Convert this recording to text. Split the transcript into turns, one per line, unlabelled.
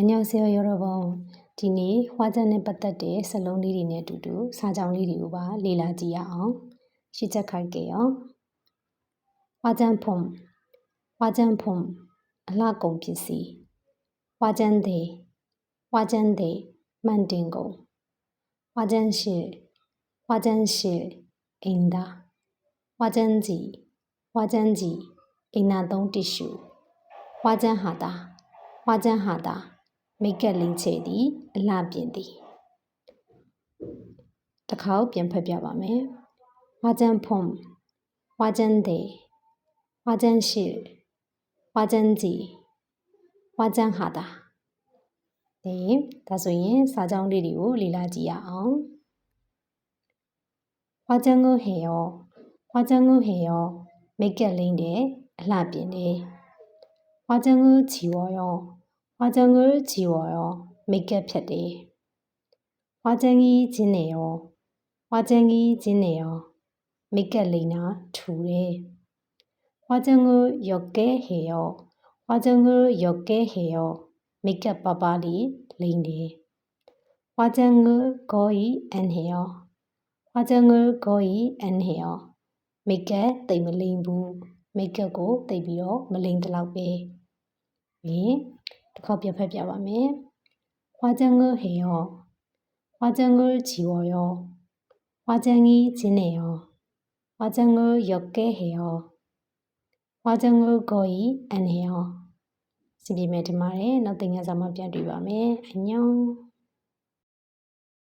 အညောဆရာရောတော့ဘုံဒီနေ့ဟွာကျန်နဲ့ပတ်သက်တဲ့စလုံးလေးတွေနဲ့အတူတူစာကြောင်းလေးတွေကိုပါလေ့လာကြည့်ရအောင်ရှင်းချက်ခိုက်ကြရောဟွာကျန်ဖုံဟွာကျန်ဖုံအလှကုန်ပစ္စည်းဟွာကျန်တဲ့ဟွာကျန်တဲ့မှန်တင်ကုန်ဟွာကျန်ရှိဟွာကျန်ရှိအင်ဒါဟွာကျန်ကြီးဟွာကျန်ကြီးအင်နာသုံးတ िश ူဟွာကျန်ဟာတာဟွာကျန်ဟာတာ မိတ်ကပ်လင်းချေသည်အလှပြင်သည်တစ်ခါပြန်ဖတ်ပြပါမယ်ဝါကျန်ဖုံဝါကျန်ဒေဝါကျန်ရှိဝါကျန်ကြီးဝါကျန်ဟာတာဒီဒါဆိုရင်စာကြောင်းလေးတွေကိုလေ့လာကြည့်ရအောင်ဝါကျန်ကိုဟေယောဝါကျန်ကိုဟေယောမိတ်ကပ်လင်းတယ်အလှပြင်တယ်ဝါကျန်ကိုချီဝေါ်ယော 화장을 지워 요. 메이크업 펴 대. 화장이 지네 요. 화장이 지네 요. 메이크업이나 두 래. 화장을 옅게 해 요. 화장을 옅게 해 요. 메이크업 바바리 레인 데. 화장을 거의 안 해 요. 화장을 거의 안 해 요. 메이크업 때문에 레인 부. 메이크업고 때문에 레인 들라고 해. 네. တစ်ခေါက်ပြန်ဖတ်ပြပါမယ်။ဟွာကျန်ကိုဟေယောဟွာကျန်ကိုချီဝောယောဟွာကျန်ကြီးဂျင်းနေယောဟွာကျန်ကိုယောက်ကဲဟေယောဟွာကျန်ကိုကိုဤအန်ဟေယောစီပြိမဲ့ဒီမှာလေနောက်သင်ခန်းစာမှာပြန်တွေ့ပါမယ်။အညောင်း